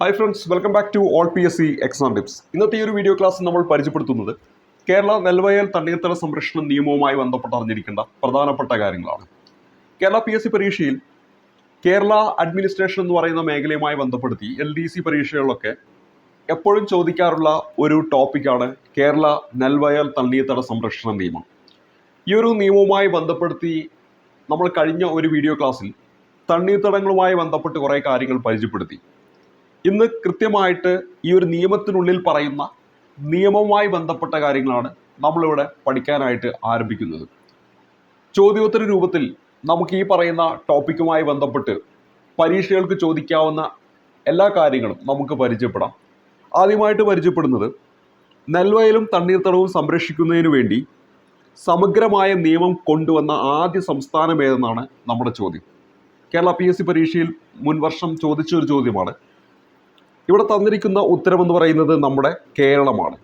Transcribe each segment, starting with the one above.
Hi friends welcome back to all P S C exam tips ഇന്നത്തെ ഈ ഒരു video class നമ്മൾ പരിചയപ്പെടുത്തുന്നത് കേരള നെൽവയൽ തണ്ണീർത്തട സംരക്ഷണ നിയമവുമായി ബന്ധപ്പെട്ട് അറിഞ്ഞിരിക്കേണ്ട പ്രധാനപ്പെട്ട കാര്യങ്ങളാണ്. കേരള പി എസ് സി പരീക്ഷയിൽ കേരള അഡ്മിനിസ്ട്രേഷൻ എന്ന് പറയുന്ന മേഖലയുമായി ബന്ധപ്പെടുത്തി എൽ ഡി സി പരീക്ഷകളിലൊക്കെ എപ്പോഴും ചോദിക്കാറുള്ള ഒരു ടോപ്പിക്കാണ് കേരള നെൽവയൽ തണ്ണീർത്തട സംരക്ഷണ നിയമം. ഈ ഒരു നിയമവുമായി ബന്ധപ്പെടുത്തി നമ്മൾ കഴിഞ്ഞ ഒരു വീഡിയോ ക്ലാസ്സിൽ തണ്ണീർത്തടങ്ങളുമായി ബന്ധപ്പെട്ട് കുറേ കാര്യങ്ങൾ പരിചയപ്പെടുത്തി. ഇന്ന് കൃത്യമായിട്ട് ഈ ഒരു നിയമത്തിനുള്ളിൽ പറയുന്ന നിയമവുമായി ബന്ധപ്പെട്ട കാര്യങ്ങളാണ് നമ്മളിവിടെ പഠിക്കാനായിട്ട് ആരംഭിക്കുന്നത്. ചോദ്യോത്തര രൂപത്തിൽ നമുക്ക് ഈ പറയുന്ന ടോപ്പിക്കുമായി ബന്ധപ്പെട്ട് പരീക്ഷകൾക്ക് ചോദിക്കാവുന്ന എല്ലാ കാര്യങ്ങളും നമുക്ക് പരിചയപ്പെടാം. ആദ്യമായിട്ട് പരിചയപ്പെടുന്നത് നെൽവയലും തണ്ണീർത്തടവും സംരക്ഷിക്കുന്നതിന് വേണ്ടി സമഗ്രമായ നിയമം കൊണ്ടുവന്ന ആദ്യ സംസ്ഥാനം ഏതെന്നാണ് നമ്മുടെ ചോദ്യം. കേരള പി എസ് സി പരീക്ഷയിൽ മുൻവർഷം ചോദിച്ച ഒരു ചോദ്യമാണ് ഇവിടെ തന്നിരിക്കുന്ന ഉത്തരമെന്ന് പറയുന്നത് നമ്മുടെ കേരളമാണ്.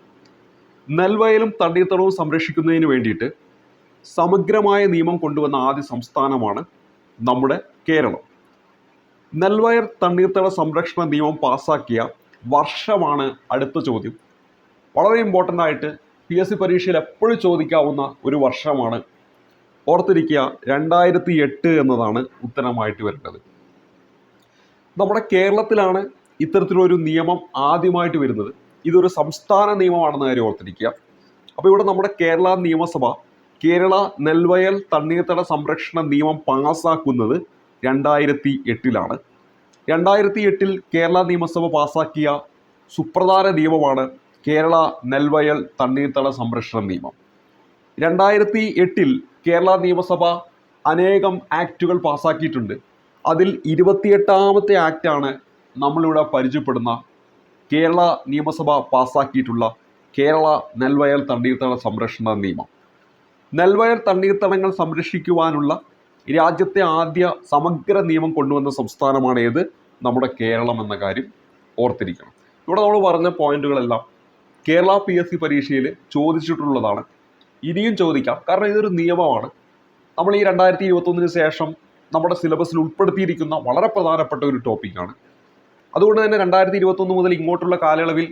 നെൽവയലും തണ്ണീർത്തടവും സംരക്ഷിക്കുന്നതിന് വേണ്ടിയിട്ട് സമഗ്രമായ നിയമം കൊണ്ടുവന്ന ആദ്യ സംസ്ഥാനമാണ് നമ്മുടെ കേരളം. നെൽവയർ തണ്ണീർത്തട സംരക്ഷണ നിയമം പാസാക്കിയ വർഷമാണ് അടുത്ത ചോദ്യം. വളരെ ഇമ്പോർട്ടന്റ് ആയിട്ട് പി എസ് സി പരീക്ഷയിൽ എപ്പോഴും ചോദിക്കാവുന്ന ഒരു വർഷമാണ് ഓർത്തിരിക്കുക രണ്ടായിരത്തി എട്ട് എന്നതാണ് ഉത്തരമായിട്ട് വരേണ്ടത് നമ്മുടെ കേരളത്തിലാണ് ഇത്തരത്തിലൊരു നിയമം ആദ്യമായിട്ട് വരുന്നത്. ഇതൊരു സംസ്ഥാന നിയമമാണെന്ന കാര്യം ഓർത്തിരിക്കുക. അപ്പോൾ ഇവിടെ നമ്മുടെ കേരള നിയമസഭ കേരള നെൽവയൽ തണ്ണീർത്തട സംരക്ഷണ നിയമം പാസ്സാക്കുന്നത് രണ്ടായിരത്തി എട്ടിലാണ് രണ്ടായിരത്തി എട്ടിൽ കേരള നിയമസഭ പാസാക്കിയ സുപ്രധാന നിയമമാണ് കേരള നെൽവയൽ തണ്ണീർത്തട സംരക്ഷണ നിയമം. രണ്ടായിരത്തി എട്ടിൽ കേരള നിയമസഭ അനേകം ആക്റ്റുകൾ പാസാക്കിയിട്ടുണ്ട്. അതിൽ ഇരുപത്തിയെട്ടാമത്തെ ആക്റ്റാണ് നമ്മളിവിടെ പരിചയപ്പെടുന്ന കേരള നിയമസഭ പാസ്സാക്കിയിട്ടുള്ള കേരള നെൽവയൽ തണ്ണീർത്തട സംരക്ഷണ നിയമം. നെൽവയൽ തണ്ണീർത്തടങ്ങൾ സംരക്ഷിക്കുവാനുള്ള രാജ്യത്തെ ആദ്യ സമഗ്ര നിയമം കൊണ്ടുവന്ന സംസ്ഥാനമാണ് ഏത്? നമ്മുടെ കേരളം എന്ന കാര്യം ഓർത്തിരിക്കണം. ഇവിടെ നമ്മൾ പറഞ്ഞ പോയിന്റുകളെല്ലാം കേരള പി എസ് സി പരീക്ഷയിൽ ചോദിച്ചിട്ടുള്ളതാണ്. ഇനിയും ചോദിക്കാം. കാരണം ഇതൊരു നിയമമാണ്. നമ്മൾ ഈ രണ്ടായിരത്തി ഇരുപത്തൊന്നിന് ശേഷം നമ്മുടെ സിലബസിൽ ഉൾപ്പെടുത്തിയിരിക്കുന്ന വളരെ പ്രധാനപ്പെട്ട ഒരു ടോപ്പിക്കാണ്. അതുകൊണ്ട് തന്നെ രണ്ടായിരത്തി ഇരുപത്തൊന്ന് മുതൽ ഇങ്ങോട്ടുള്ള കാലയളവിൽ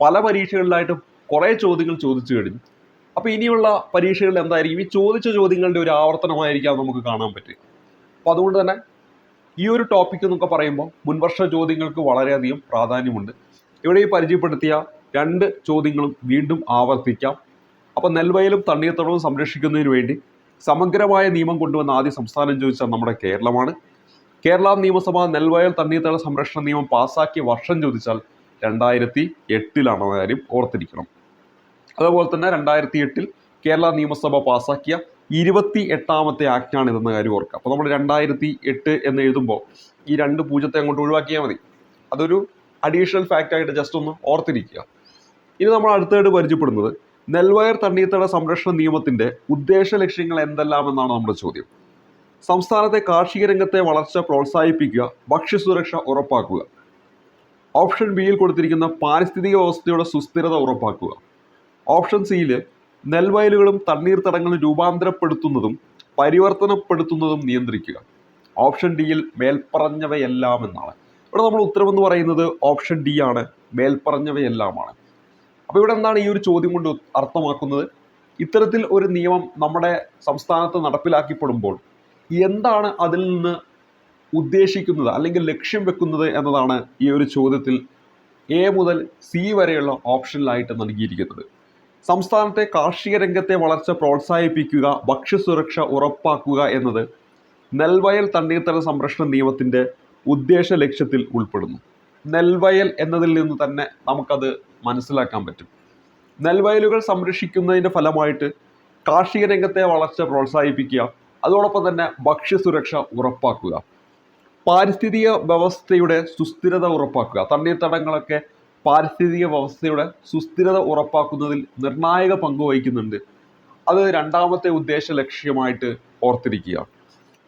പല പരീക്ഷകളിലായിട്ടും കുറേ ചോദ്യങ്ങൾ ചോദിച്ചു കഴിഞ്ഞു. അപ്പോൾ ഇനിയുള്ള പരീക്ഷകളിൽ എന്തായിരിക്കും? ഈ ചോദിച്ച ചോദ്യങ്ങളുടെ ഒരു ആവർത്തനമായിരിക്കാം നമുക്ക് കാണാൻ പറ്റുക. അപ്പോൾ അതുകൊണ്ട് തന്നെ ഈ ഒരു ടോപ്പിക് എന്നൊക്കെ പറയുമ്പോൾ മുൻവർഷ ചോദ്യങ്ങൾക്ക് വളരെയധികം പ്രാധാന്യമുണ്ട്. ഇവിടെ ഈ പരിചയപ്പെടുത്തിയ രണ്ട് ചോദ്യങ്ങളും വീണ്ടും ആവർത്തിക്കാം. അപ്പോൾ നെൽവയലും തണ്ണീർത്തടവും സംരക്ഷിക്കുന്നതിന് വേണ്ടി സമഗ്രമായ നിയമം കൊണ്ടുവന്ന ആദ്യ സംസ്ഥാനം ചോദിച്ചാൽ നമ്മുടെ കേരളമാണ്. കേരള നിയമസഭ നെൽവയൽ തണ്ണീർത്തട സംരക്ഷണ നിയമം പാസാക്കിയ വർഷം ചോദിച്ചാൽ രണ്ടായിരത്തി എട്ടിലാണെന്ന കാര്യം ഓർത്തിരിക്കണം. അതുപോലെ തന്നെ രണ്ടായിരത്തി എട്ടിൽ കേരള നിയമസഭ പാസാക്കിയ ഇരുപത്തി എട്ടാമത്തെ ആക്റ്റാണ് ഇതെന്ന കാര്യം ഓർക്കുക. അപ്പോൾ നമ്മൾ രണ്ടായിരത്തി എട്ട് എന്ന് എഴുതുമ്പോൾ ഈ രണ്ട് പൂജ്യത്തെ അങ്ങോട്ട് ഒഴിവാക്കിയാൽ മതി. അതൊരു അഡീഷണൽ ഫാക്റ്റ് ആയിട്ട് ജസ്റ്റ് ഒന്ന് ഓർത്തിരിക്കുക. ഇനി നമ്മൾ അടുത്തായിട്ട് പരിചയപ്പെടുന്നത് നെൽവയർ തണ്ണീർത്തട സംരക്ഷണ നിയമത്തിന്റെ ഉദ്ദേശ ലക്ഷ്യങ്ങൾ എന്തെല്ലാം എന്നാണ് നമ്മുടെ ചോദ്യം. സംസ്ഥാനത്തെ കാർഷിക രംഗത്തെ വളർച്ച പ്രോത്സാഹിപ്പിക്കുക ഭക്ഷ്യസുരക്ഷ ഉറപ്പാക്കുക. ഓപ്ഷൻ ബിയിൽ കൊടുത്തിരിക്കുന്ന പാരിസ്ഥിതിക വ്യവസ്ഥയുടെ സുസ്ഥിരത ഉറപ്പാക്കുക. ഓപ്ഷൻ സിയിൽ നെൽവയലുകളും തണ്ണീർത്തടങ്ങളും രൂപാന്തരപ്പെടുത്തുന്നതും പരിവർത്തനപ്പെടുത്തുന്നതും നിയന്ത്രിക്കുക. ഓപ്ഷൻ ഡിയിൽ മേൽപ്പറഞ്ഞവയെല്ലാം എന്നാണ് ഇവിടെ നമ്മൾ ഉത്തരവെന്ന് പറയുന്നത് ഓപ്ഷൻ ഡി ആണ് മേൽപ്പറഞ്ഞവയെല്ലാമാണ്. അപ്പോൾ ഇവിടെ എന്താണ് ഈ ഒരു ചോദ്യം കൊണ്ട് അർത്ഥമാക്കുന്നത്? ഇത്തരത്തിൽ ഒരു നിയമം നമ്മുടെ സംസ്ഥാനത്ത് നടപ്പിലാക്കപ്പെടുമ്പോൾ എന്താണ് അതിൽ നിന്ന് ഉദ്ദേശിക്കുന്നത് അല്ലെങ്കിൽ ലക്ഷ്യം വെക്കുന്നത് എന്നതാണ് ഈ ഒരു ചോദ്യത്തിൽ എ മുതൽ സി വരെയുള്ള ഓപ്ഷനിലായിട്ട് നൽകിയിരിക്കുന്നത്. സംസ്ഥാനത്തെ കാർഷിക രംഗത്തെ വളർച്ച പ്രോത്സാഹിപ്പിക്കുക ഭക്ഷ്യസുരക്ഷ ഉറപ്പാക്കുക എന്നത് നെൽവയൽ തണ്ണീർത്തട സംരക്ഷണ നിയമത്തിന്റെ ഉദ്ദേശ ലക്ഷ്യത്തിൽ ഉൾപ്പെടുന്നു. നെൽവയൽ എന്നതിൽ നിന്ന് തന്നെ നമുക്കത് മനസ്സിലാക്കാൻ പറ്റും. നെൽവയലുകൾ സംരക്ഷിക്കുന്നതിന്റെ ഫലമായിട്ട് കാർഷിക രംഗത്തെ വളർച്ച പ്രോത്സാഹിപ്പിക്കുക അതോടൊപ്പം തന്നെ ഭക്ഷ്യസുരക്ഷ ഉറപ്പാക്കുക. പാരിസ്ഥിതിക വ്യവസ്ഥയുടെ സുസ്ഥിരത ഉറപ്പാക്കുക. തണ്ണീർത്തടങ്ങളൊക്കെ പാരിസ്ഥിതിക വ്യവസ്ഥയുടെ സുസ്ഥിരത ഉറപ്പാക്കുന്നതിൽ നിർണായക പങ്ക് വഹിക്കുന്നുണ്ട്. അത് രണ്ടാമത്തെ ഉദ്ദേശ ലക്ഷ്യമായിട്ട് ഓർത്തിരിക്കുക.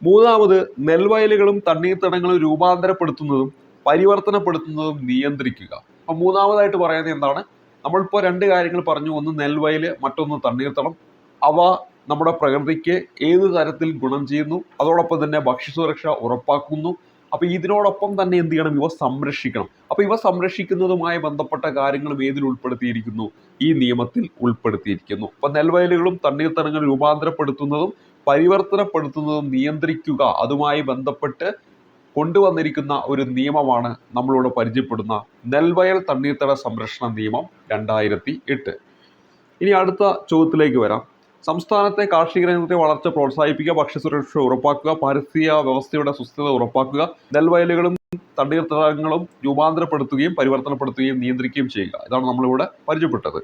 മൂന്നാമത് നെൽവയലുകളും തണ്ണീർത്തടങ്ങളും രൂപാന്തരപ്പെടുത്തുന്നതും പരിവർത്തനപ്പെടുത്തുന്നതും നിയന്ത്രിക്കുക. അപ്പം മൂന്നാമതായിട്ട് പറയുന്നത് എന്താണ്? നമ്മളിപ്പോൾ രണ്ട് കാര്യങ്ങൾ പറഞ്ഞു. ഒന്ന് നെൽവയൽ മറ്റൊന്ന് തണ്ണീർത്തടം. അവ നമ്മുടെ പ്രകൃതിക്ക് ഏത് തരത്തിൽ ഗുണം ചെയ്യുന്നു അതോടൊപ്പം തന്നെ ഭക്ഷ്യസുരക്ഷ ഉറപ്പാക്കുന്നു. അപ്പോൾ ഇതിനോടൊപ്പം തന്നെ എന്ത് ചെയ്യണം? ഇവ സംരക്ഷിക്കണം. അപ്പോൾ ഇവ സംരക്ഷിക്കുന്നതുമായി ബന്ധപ്പെട്ട കാര്യങ്ങളും ഏതിൽ ഉൾപ്പെടുത്തിയിരിക്കുന്നു? ഈ നിയമത്തിൽ ഉൾപ്പെടുത്തിയിരിക്കുന്നു. അപ്പോൾ നെൽവയലുകളും തണ്ണീർത്തടങ്ങൾ രൂപാന്തരപ്പെടുത്തുന്നതും പരിവർത്തനപ്പെടുത്തുന്നതും നിയന്ത്രിക്കുക അതുമായി ബന്ധപ്പെട്ട് കൊണ്ടുവന്നിരിക്കുന്ന ഒരു നിയമമാണ് നമ്മളോട് പരിചയപ്പെടുന്ന നെൽവയൽ തണ്ണീർത്തട സംരക്ഷണ നിയമം രണ്ടായിരത്തി എട്ട്. ഇനി അടുത്ത ചോദ്യത്തിലേക്ക് വരാം. സംസ്ഥാനത്തെ കാർഷിക രംഗത്തെ വളർച്ച പ്രോത്സാഹിപ്പിക്കുക ഭക്ഷ്യസുരക്ഷ ഉറപ്പാക്കുക പാരിസ്ഥിതിക വ്യവസ്ഥയുടെ സുസ്ഥിരത ഉറപ്പാക്കുക നെൽവയലുകളും തണ്ണീർത്തടങ്ങളും രൂപാന്തരപ്പെടുത്തുകയും പരിവർത്തനപ്പെടുത്തുകയും നിയന്ത്രിക്കുകയും ചെയ്യുക. ഇതാണ് നമ്മളിവിടെ പരിചയപ്പെട്ടത്.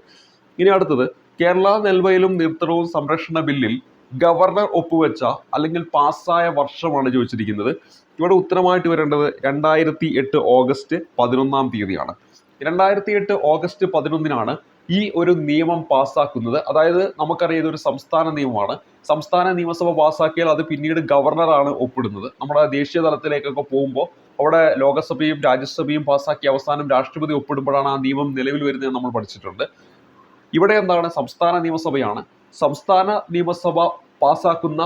ഇനി അടുത്തത് കേരള നെൽവയലും നീർത്തടവും സംരക്ഷണ ബില്ലിൽ ഗവർണർ ഒപ്പുവെച്ച അല്ലെങ്കിൽ പാസ്സായ വർഷമാണ് ചോദിച്ചിരിക്കുന്നത്. ഇവിടെ ഉത്തരമായിട്ട് വരേണ്ടത് രണ്ടായിരത്തി എട്ട് ഓഗസ്റ്റ് പതിനൊന്നാം തീയതിയാണ്. രണ്ടായിരത്തി എട്ട് ഓഗസ്റ്റ് പതിനൊന്നിനാണ് ഈ ഒരു നിയമം പാസ്സാക്കുന്നത്. അതായത് നമുക്കറിയാം ഇതൊരു സംസ്ഥാന നിയമമാണ്. സംസ്ഥാന നിയമസഭ പാസ്സാക്കിയാൽ അത് പിന്നീട് ഗവർണറാണ് ഒപ്പിടുന്നത്. നമ്മുടെ ദേശീയ തലത്തിലേക്കൊക്കെ പോകുമ്പോൾ അവിടെ ലോകസഭയും രാജ്യസഭയും പാസ്സാക്കി അവസാനം രാഷ്ട്രപതി ഒപ്പിടുമ്പോഴാണ് ആ നിയമം നിലവിൽ വരുന്നത് നമ്മൾ പഠിച്ചിട്ടുണ്ട്. ഇവിടെ എന്താണ്? സംസ്ഥാന നിയമസഭയാണ്. സംസ്ഥാന നിയമസഭ പാസ്സാക്കുന്ന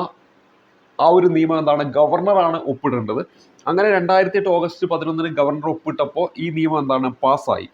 ആ ഒരു നിയമം എന്താണ്? ഗവർണറാണ് ഒപ്പിടേണ്ടത്. അങ്ങനെ രണ്ടായിരത്തി എട്ട് ഓഗസ്റ്റ് പതിനൊന്നിന് ഗവർണർ ഒപ്പിട്ടപ്പോൾ ഈ നിയമം എന്താണ്? പാസ്സായി.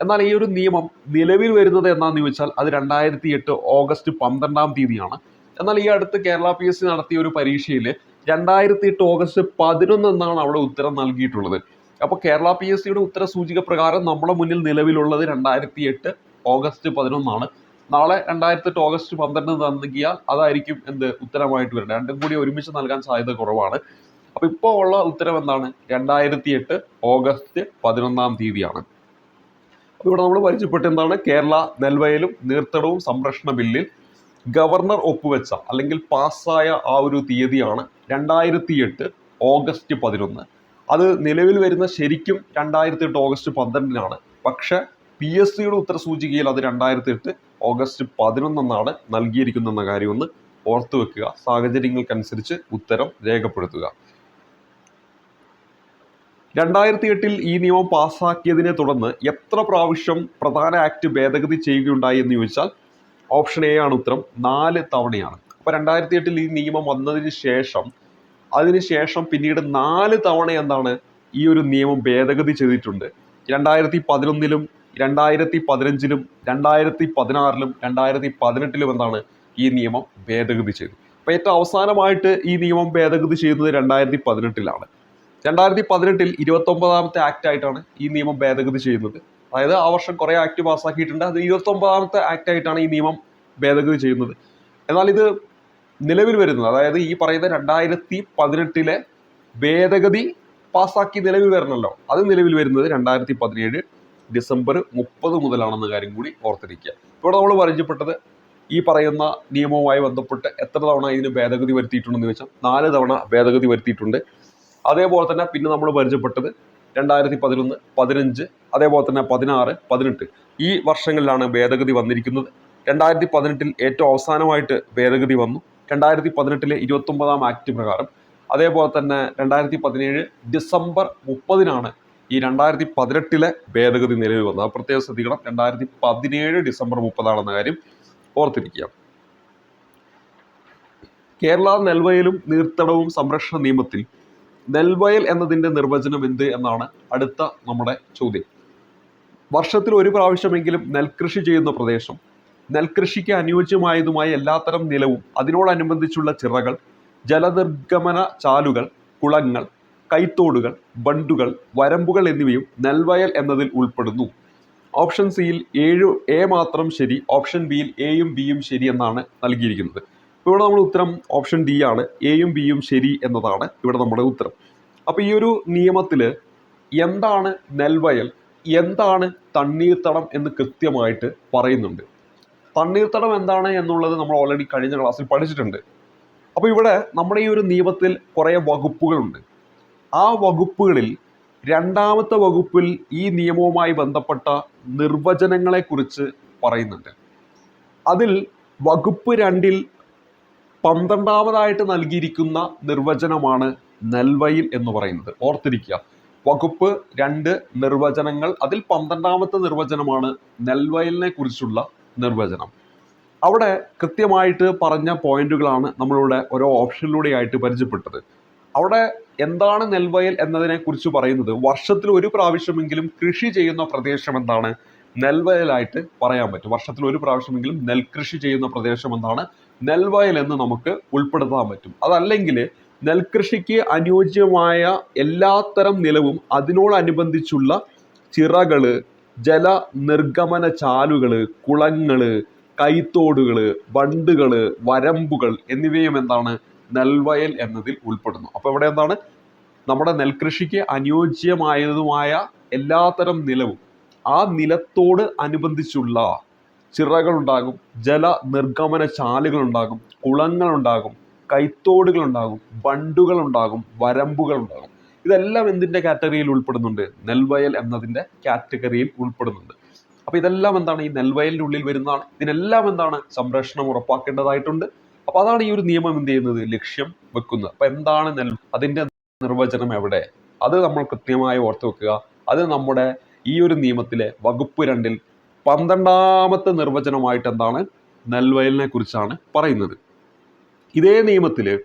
എന്നാൽ ഈ ഒരു നിയമം നിലവിൽ വരുന്നത് എന്നാന്ന് ചോദിച്ചാൽ അത് രണ്ടായിരത്തി എട്ട് ഓഗസ്റ്റ് പന്ത്രണ്ടാം തീയതിയാണ്. എന്നാൽ ഈ അടുത്ത് കേരള പി എസ് സി നടത്തിയ ഒരു പരീക്ഷയിൽ രണ്ടായിരത്തി എട്ട് ഓഗസ്റ്റ് പതിനൊന്ന് എന്നാണ് അവിടെ ഉത്തരം നൽകിയിട്ടുള്ളത്. അപ്പോൾ കേരള പി എസ് സിയുടെ ഉത്തര സൂചിക പ്രകാരം നമ്മുടെ മുന്നിൽ നിലവിലുള്ളത് രണ്ടായിരത്തി എട്ട് ഓഗസ്റ്റ് പതിനൊന്നാണ്. നാളെ രണ്ടായിരത്തി എട്ട് ഓഗസ്റ്റ് പന്ത്രണ്ട് നൽകിയാൽ അതായിരിക്കും എന്ത് ഉത്തരമായിട്ട് വരുന്നത്. രണ്ടും കൂടി ഒരുമിച്ച് നൽകാൻ സാധ്യത കുറവാണ്. അപ്പോൾ ഇപ്പോൾ ഉള്ള ഉത്തരം എന്താണ്? രണ്ടായിരത്തി എട്ട് ഓഗസ്റ്റ് പതിനൊന്നാം തീയതിയാണ്. ഇവിടെ നമ്മൾ പരിചയപ്പെട്ട എന്താണ്? കേരള നെൽവയലും നീർത്തടവും സംരക്ഷണ ബില്ലിൽ ഗവർണർ ഒപ്പുവെച്ച അല്ലെങ്കിൽ പാസ്സായ ആ ഒരു തീയതിയാണ് രണ്ടായിരത്തി എട്ട് ഓഗസ്റ്റ് പതിനൊന്ന്. അത് നിലവിൽ വരുന്ന ശരിക്കും രണ്ടായിരത്തി എട്ട് ഓഗസ്റ്റ് പന്ത്രണ്ടിനാണ്. പക്ഷേ പി എസ് സിയുടെ ഉത്തരസൂചികയിൽ അത് രണ്ടായിരത്തി എട്ട് ഓഗസ്റ്റ് പതിനൊന്നെന്നാണ് നൽകിയിരിക്കുന്നതെന്ന കാര്യം ഒന്ന് ഓർത്തു വെക്കുക സാഹചര്യങ്ങൾക്കനുസരിച്ച് ഉത്തരം രേഖപ്പെടുത്തുക. രണ്ടായിരത്തി എട്ടിൽ ഈ നിയമം പാസാക്കിയതിനെ തുടർന്ന് എത്ര പ്രാവശ്യം പ്രധാന ആക്ട് ഭേദഗതി ചെയ്യുകയുണ്ടായി എന്ന് ചോദിച്ചാൽ ഓപ്ഷൻ എ ആണ് ഉത്തരം. നാല് തവണയാണ്. അപ്പോൾ രണ്ടായിരത്തി എട്ടിൽ ഈ നിയമം വന്നതിന് ശേഷം അതിനുശേഷം പിന്നീട് നാല് തവണ എന്താണ് ഈ ഒരു നിയമം ഭേദഗതി ചെയ്തിട്ടുണ്ട്. രണ്ടായിരത്തി പതിനൊന്നിലും രണ്ടായിരത്തി പതിനഞ്ചിലും രണ്ടായിരത്തി പതിനാറിലും രണ്ടായിരത്തി പതിനെട്ടിലും എന്താണ് ഈ നിയമം ഭേദഗതി ചെയ്തു. അപ്പോൾ ഏറ്റവും അവസാനമായിട്ട് ഈ നിയമം ഭേദഗതി ചെയ്യുന്നത് രണ്ടായിരത്തി പതിനെട്ടിലാണ് രണ്ടായിരത്തി പതിനെട്ടിൽ ഇരുപത്തൊമ്പതാമത്തെ ആക്ട് ആയിട്ടാണ് ഈ നിയമം ഭേദഗതി ചെയ്യുന്നത്. അതായത് ആ വർഷം കുറേ ആക്ട് പാസ്സാക്കിയിട്ടുണ്ട്. അത് ഇരുപത്തൊമ്പതാമത്തെ ആക്ട് ആയിട്ടാണ് ഈ നിയമം ഭേദഗതി ചെയ്യുന്നത്. എന്നാൽ ഇത് നിലവിൽ വരുന്നത് അതായത് ഈ പറയുന്ന രണ്ടായിരത്തി പതിനെട്ടിലെ ഭേദഗതി പാസ്സാക്കി നിലവിൽ വരണമല്ലോ അത് നിലവിൽ വരുന്നത് രണ്ടായിരത്തി പതിനേഴ് ഡിസംബർ മുപ്പത് മുതലാണെന്ന കാര്യം കൂടി ഓർത്തിരിക്കുക. ഇവിടെ നമ്മൾ പരിചയപ്പെട്ടത് ഈ പറയുന്ന നിയമവുമായി ബന്ധപ്പെട്ട് എത്ര തവണ ഇതിന് ഭേദഗതി വരുത്തിയിട്ടുണ്ടെന്ന് വെച്ചാൽ നാല് തവണ ഭേദഗതി വരുത്തിയിട്ടുണ്ട്. അതേപോലെ തന്നെ പിന്നെ നമ്മൾ പരിചയപ്പെട്ടത് രണ്ടായിരത്തി പതിനൊന്ന് പതിനഞ്ച് അതേപോലെ തന്നെ പതിനാറ് പതിനെട്ട്. ഈ വർഷങ്ങളിലാണ് ഭേദഗതി വന്നിരിക്കുന്നത്. രണ്ടായിരത്തി പതിനെട്ടിൽ ഏറ്റവും അവസാനമായിട്ട് ഭേദഗതി വന്നു. രണ്ടായിരത്തി പതിനെട്ടിലെ ഇരുപത്തൊമ്പതാം ആക്ട് പ്രകാരം. അതേപോലെ തന്നെ രണ്ടായിരത്തി പതിനേഴ് ഡിസംബർ മുപ്പതിനാണ് ഈ രണ്ടായിരത്തി പതിനെട്ടിലെ ഭേദഗതി നിലവിൽ വന്നത്. പ്രത്യേകം ശ്രദ്ധിക്കണം രണ്ടായിരത്തി പതിനേഴ് ഡിസംബർ മുപ്പതാണെന്ന കാര്യം ഓർത്തിരിക്കുക. കേരള നെൽവയലും നീർത്തടവും സംരക്ഷണ നിയമത്തിൽ നെൽവയൽ എന്നതിന്റെ നിർവചനം എന്ത് എന്നാണ് അടുത്ത നമ്മുടെ ചോദ്യം. വർഷത്തിൽ ഒരു പ്രാവശ്യമെങ്കിലും നെൽകൃഷി ചെയ്യുന്ന പ്രദേശം നെൽകൃഷിക്ക് അനുയോജ്യമായതുമായ എല്ലാത്തരം നിലവും അതിനോടനുബന്ധിച്ചുള്ള ചിറകൾ ജലനിർഗമന ചാലുകൾ കുളങ്ങൾ കൈത്തോടുകൾ ബണ്ടുകൾ വരമ്പുകൾ എന്നിവയും നെൽവയൽ എന്നതിൽ ഉൾപ്പെടുന്നു. ഓപ്ഷൻ സിയിൽ ഏഴ് എ മാത്രം ശരി ഓപ്ഷൻ ബിയിൽ എയും ബിയും ശരി എന്നാണ് നൽകിയിരിക്കുന്നത്. ഇവിടെ നമ്മുടെ ഉത്തരം ഓപ്ഷൻ ഡി ആണ്. എയും ബിയും ശരി എന്നതാണ് ഇവിടെ നമ്മുടെ ഉത്തരം. അപ്പോൾ ഈ ഒരു നിയമത്തിൽ എന്താണ് നെൽവയൽ എന്താണ് തണ്ണീർത്തടം എന്ന് കൃത്യമായിട്ട് പറയുന്നുണ്ട്. തണ്ണീർത്തടം എന്താണ് എന്നുള്ളത് നമ്മൾ ഓൾറെഡി കഴിഞ്ഞ ക്ലാസ്സിൽ പഠിച്ചിട്ടുണ്ട്. അപ്പോൾ ഇവിടെ നമ്മുടെ ഈ ഒരു നിയമത്തിൽ കുറേ വകുപ്പുകളുണ്ട്. ആ വകുപ്പുകളിൽ രണ്ടാമത്തെ വകുപ്പിൽ ഈ നിയമവുമായി ബന്ധപ്പെട്ട നിർവചനങ്ങളെക്കുറിച്ച് പറയുന്നുണ്ട്. അതിൽ വകുപ്പ് രണ്ടിൽ പന്ത്രണ്ടാമതായിട്ട് നൽകിയിരിക്കുന്ന നിർവചനമാണ് നെൽവയിൽ എന്ന് പറയുന്നത്. ഓർത്തിരിക്കുക. വകുപ്പ് രണ്ട് നിർവചനങ്ങൾ അതിൽ പന്ത്രണ്ടാമത്തെ നിർവചനമാണ് നെൽവയലിനെ കുറിച്ചുള്ള നിർവചനം. അവിടെ കൃത്യമായിട്ട് പറഞ്ഞ പോയിന്റുകളാണ് നമ്മളിവിടെ ഓരോ ഓപ്ഷനിലൂടെയായിട്ട് പരിചയപ്പെട്ടത്. അവിടെ എന്താണ് നെൽവയൽ എന്നതിനെ കുറിച്ച് പറയുന്നത്? വർഷത്തിൽ ഒരു പ്രാവശ്യമെങ്കിലും കൃഷി ചെയ്യുന്ന പ്രദേശം എന്താണ്? നെൽവയലായിട്ട് പറയാൻ പറ്റും. വർഷത്തിൽ ഒരു പ്രാവശ്യമെങ്കിലും നെൽകൃഷി ചെയ്യുന്ന പ്രദേശം എന്താണ്? നെൽവയൽ എന്ന് നമുക്ക് ഉൾപ്പെടുത്താൻ പറ്റും. അതല്ലെങ്കിൽ നെൽകൃഷിക്ക് അനുയോജ്യമായ എല്ലാത്തരം നിലവും അതിനോടനുബന്ധിച്ചുള്ള ചിറകൾ ജല നിർഗമന ചാലുകൾ കുളങ്ങൾ കൈത്തോടുകൾ ബണ്ടുകൾ വരമ്പുകൾ എന്നിവയും എന്താണ്? നെൽവയൽ എന്നതിൽ ഉൾപ്പെടുന്നു. അപ്പോൾ ഇവിടെ എന്താണ്? നമ്മുടെ നെൽകൃഷിക്ക് അനുയോജ്യമായതുമായ എല്ലാത്തരം നിലവും ആ നിലത്തോട് അനുബന്ധിച്ചുള്ള ചിറകളുണ്ടാകും ജല നിർഗമന ചാലുകളുണ്ടാകും കുളങ്ങളുണ്ടാകും കൈത്തോടുകളുണ്ടാകും ബണ്ടുകളുണ്ടാകും വരമ്പുകളുണ്ടാകും. ഇതെല്ലാം എന്തിന്റെ കാറ്റഗറിയിൽ ഉൾപ്പെടുന്നുണ്ട്? നെൽവയൽ എന്നതിന്റെ കാറ്റഗറിയിൽ ഉൾപ്പെടുന്നുണ്ട്. അപ്പോൾ ഇതെല്ലാം എന്താണ്? ഈ നെൽവയലിന്റെ ഉള്ളിൽ വരുന്നതാണ്. ഇതിനെല്ലാം എന്താണ്? സംരക്ഷണം ഉറപ്പാക്കേണ്ടതായിട്ടുണ്ട്. അപ്പോൾ അതാണ് ഈ ഒരു നിയമം എന്ത് ചെയ്യുന്നത്? ലക്ഷ്യം വെക്കുന്നത്. അപ്പോൾ എന്താണ് നെൽ? അതിന്റെ നിർവചനം എവിടെ? അത് നമ്മൾ കൃത്യമായി ഓർത്ത് വെക്കുക. അത് നമ്മുടെ ഈ ഒരു നിയമത്തിലെ വകുപ്പ് രണ്ടിൽ പന്ത്രണ്ടാമത്തെ നിർവചനമായിട്ട് എന്താണ് നെൽവയലിനെ കുറിച്ചാണ് പറയുന്നത്. ഇതേ നിയമത്തിൽ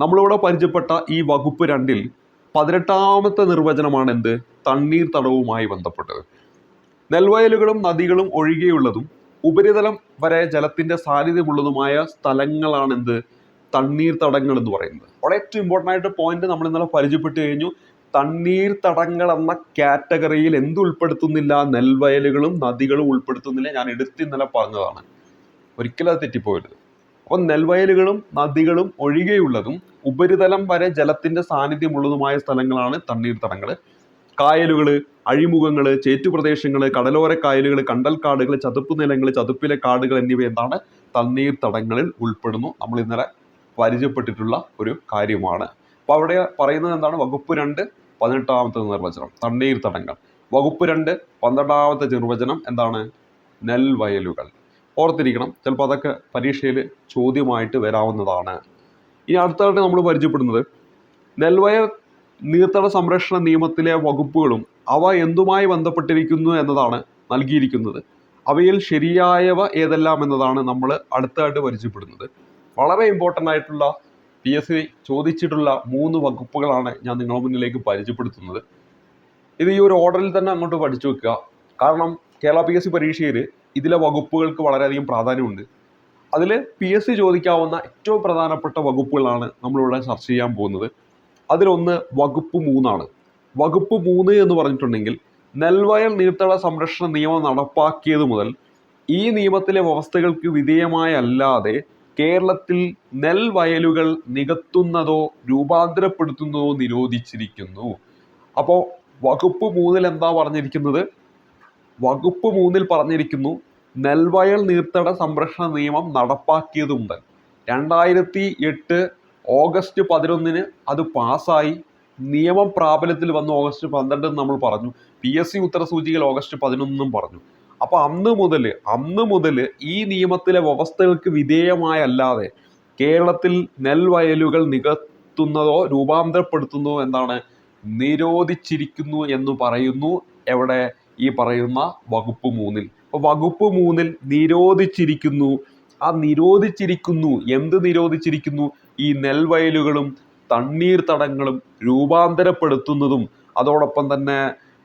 നമ്മളിവിടെ പരിചയപ്പെട്ട ഈ വകുപ്പ് രണ്ടിൽ പതിനെട്ടാമത്തെ നിർവചനമാണ് എന്ത്? തണ്ണീർത്തടവുമായി ബന്ധപ്പെട്ടത്. നെൽവയലുകളും നദികളും ഒഴികെയുള്ളതും ഉപരിതലം വരെ ജലത്തിന്റെ സാന്നിധ്യമുള്ളതുമായ സ്ഥലങ്ങളാണ് എന്ത്? തണ്ണീർത്തടങ്ങൾ എന്ന് പറയുന്നത്. വളരെ ഏറ്റവും ഇമ്പോർട്ടന്റ് ആയിട്ട് പോയിന്റ് നമ്മൾ ഇന്നലെ പരിചയപ്പെട്ടു കഴിഞ്ഞു. തണ്ണീർത്തടങ്ങൾ എന്ന കാറ്റഗറിയിൽ എന്ത് ഉൾപ്പെടുത്തുന്നില്ല? നെൽവയലുകളും നദികളും ഉൾപ്പെടുത്തുന്നില്ല. ഞാൻ എടുത്ത് ഇന്നലെ പറഞ്ഞതാണ്. ഒരിക്കലും അത് തെറ്റിപ്പോകരുത്. അപ്പോൾ നെൽവയലുകളും നദികളും ഒഴികെയുള്ളതും ഉപരിതലം വരെ ജലത്തിന്റെ സാന്നിധ്യമുള്ളതുമായ സ്ഥലങ്ങളാണ് തണ്ണീർത്തടങ്ങൾ. കായലുകൾ അഴിമുഖങ്ങൾ ചേറ്റുപ്രദേശങ്ങൾ കടലോര കായലുകൾ കണ്ടൽക്കാടുകൾ ചതുപ്പ് നിലങ്ങൾ ചതുപ്പിലെ കാടുകൾ എന്നിവ എന്താണ്? തണ്ണീർത്തടങ്ങളിൽ ഉൾപ്പെടുന്നു. നമ്മൾ ഇന്നലെ പരിചയപ്പെട്ടിട്ടുള്ള ഒരു കാര്യമാണ്. അപ്പോൾ അവിടെ പറയുന്നത് എന്താണ്? വകുപ്പ് രണ്ട് പതിനെട്ടാമത്തെ നിർവചനം തണ്ണീർത്തടങ്ങൾ വകുപ്പ് രണ്ട് പന്ത്രണ്ടാമത്തെ നിർവചനം എന്താണ്? നെൽവയലുകൾ. ഓർത്തിരിക്കണം ചിലപ്പോൾ അതൊക്കെ പരീക്ഷയിൽ ചോദ്യമായിട്ട് വരാവുന്നതാണ്. ഇനി അടുത്തായിട്ട് നമ്മൾ പരിചയപ്പെടുന്നത് നെൽവയൽ നീർത്തട സംരക്ഷണ നിയമത്തിലെ വകുപ്പുകളും അവ എന്തുമായി ബന്ധപ്പെട്ടിരിക്കുന്നു എന്നതാണ് നൽകിയിരിക്കുന്നത്. അവയിൽ ശരിയായവ ഏതെല്ലാം എന്നതാണ് നമ്മൾ അടുത്തായിട്ട് പരിചയപ്പെടുന്നത്. വളരെ ഇമ്പോർട്ടന്റ് ആയിട്ടുള്ള പി എസ് സി ചോദിച്ചിട്ടുള്ള മൂന്ന് വകുപ്പുകളാണ് ഞാൻ നിങ്ങളുടെ മുന്നിലേക്ക് പരിചയപ്പെടുത്തുന്നത്. ഇത് ഈ ഒരു ഓർഡറിൽ തന്നെ അങ്ങോട്ട് പഠിച്ചു വെക്കുക. കാരണം കേരള പി എസ് സി പരീക്ഷയിൽ ഇതിലെ വകുപ്പുകൾക്ക് വളരെയധികം പ്രാധാന്യമുണ്ട്. അതിൽ പി എസ് സി ചോദിക്കാവുന്ന ഏറ്റവും പ്രധാനപ്പെട്ട വകുപ്പുകളാണ് നമ്മളിവിടെ ചർച്ച ചെയ്യാൻ പോകുന്നത്. അതിലൊന്ന് വകുപ്പ് മൂന്നാണ്. വകുപ്പ് മൂന്ന് എന്ന് പറഞ്ഞിട്ടുണ്ടെങ്കിൽ നെൽവയൽ നീർത്തട സംരക്ഷണ നിയമം നടപ്പാക്കിയത് മുതൽ ഈ നിയമത്തിലെ വ്യവസ്ഥകൾക്ക് വിധേയമായല്ലാതെ കേരളത്തിൽ നെൽവയലുകൾ നികത്തുന്നതോ രൂപാന്തരപ്പെടുത്തുന്നതോ നിരോധിച്ചിരിക്കുന്നു. അപ്പോൾ വകുപ്പ് മൂന്നിൽ എന്താ പറഞ്ഞിരിക്കുന്നത്? വകുപ്പ് മൂന്നിൽ പറഞ്ഞിരിക്കുന്നു നെൽവയൽ നീർത്തട സംരക്ഷണ നിയമം നടപ്പാക്കിയതുമുതൽ രണ്ടായിരത്തി എട്ട് ഓഗസ്റ്റ് പതിനൊന്നിന് അത് പാസ്സായി. നിയമം പ്രാബല്യത്തിൽ വന്ന ഓഗസ്റ്റ് പന്ത്രണ്ട് എന്ന് നമ്മൾ പറഞ്ഞു. പി എസ് സി ഉത്തരസൂചികയിൽ ഓഗസ്റ്റ് പതിനൊന്നും പറഞ്ഞു. അപ്പോൾ അന്ന് മുതൽ അന്ന് മുതൽ ഈ നിയമത്തിലെ വ്യവസ്ഥകൾക്ക് വിധേയമായല്ലാതെ കേരളത്തിൽ നെൽവയലുകൾ നികത്തുന്നതോ രൂപാന്തരപ്പെടുത്തുന്നതോ എന്താണ് നിരോധിച്ചിരിക്കുന്നു എന്ന് പറയുന്നു എവിടെ ഈ പറയുന്ന വകുപ്പ് മൂന്നിൽ. അപ്പോൾ വകുപ്പ് മൂന്നിൽ നിരോധിച്ചിരിക്കുന്നു. ആ നിരോധിച്ചിരിക്കുന്നു എന്ത് നിരോധിച്ചിരിക്കുന്നു? ഈ നെൽവയലുകളും തണ്ണീർത്തടങ്ങളും രൂപാന്തരപ്പെടുത്തുന്നതും. അതോടൊപ്പം തന്നെ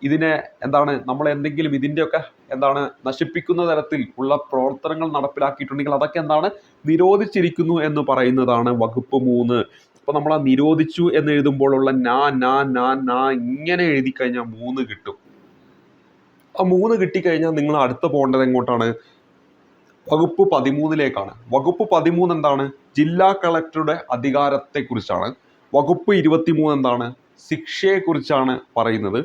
ഇതിനെ എന്താണ് നമ്മൾ എന്തെങ്കിലും ഇതിന്റെയൊക്കെ എന്താണ് നശിപ്പിക്കുന്ന തരത്തിൽ ഉള്ള പ്രവർത്തനങ്ങൾ നടപ്പിലാക്കിയിട്ടുണ്ടെങ്കിൽ അതൊക്കെ എന്താണ് നിരോധിച്ചിരിക്കുന്നു എന്ന് പറയുന്നതാണ് വകുപ്പ് മൂന്ന്. അപ്പോൾ നമ്മൾ ആ നിരോധിച്ചു എന്ന് എഴുതുമ്പോഴുള്ള നാ നാ നാ നാ ഇങ്ങനെ എഴുതി കഴിഞ്ഞാൽ മൂന്ന് കിട്ടും. ആ മൂന്ന് കിട്ടിക്കഴിഞ്ഞാൽ നിങ്ങൾ അടുത്ത പോകേണ്ടത് എങ്ങോട്ടാണ്? വകുപ്പ് പതിമൂന്നിലേക്കാണ്. വകുപ്പ് പതിമൂന്ന് എന്താണ്? ജില്ലാ കളക്ടറുടെ അധികാരത്തെക്കുറിച്ചാണ്. വകുപ്പ് ഇരുപത്തിമൂന്ന് എന്താണ്? ശിക്ഷയെക്കുറിച്ചാണ് പറയുന്നത്.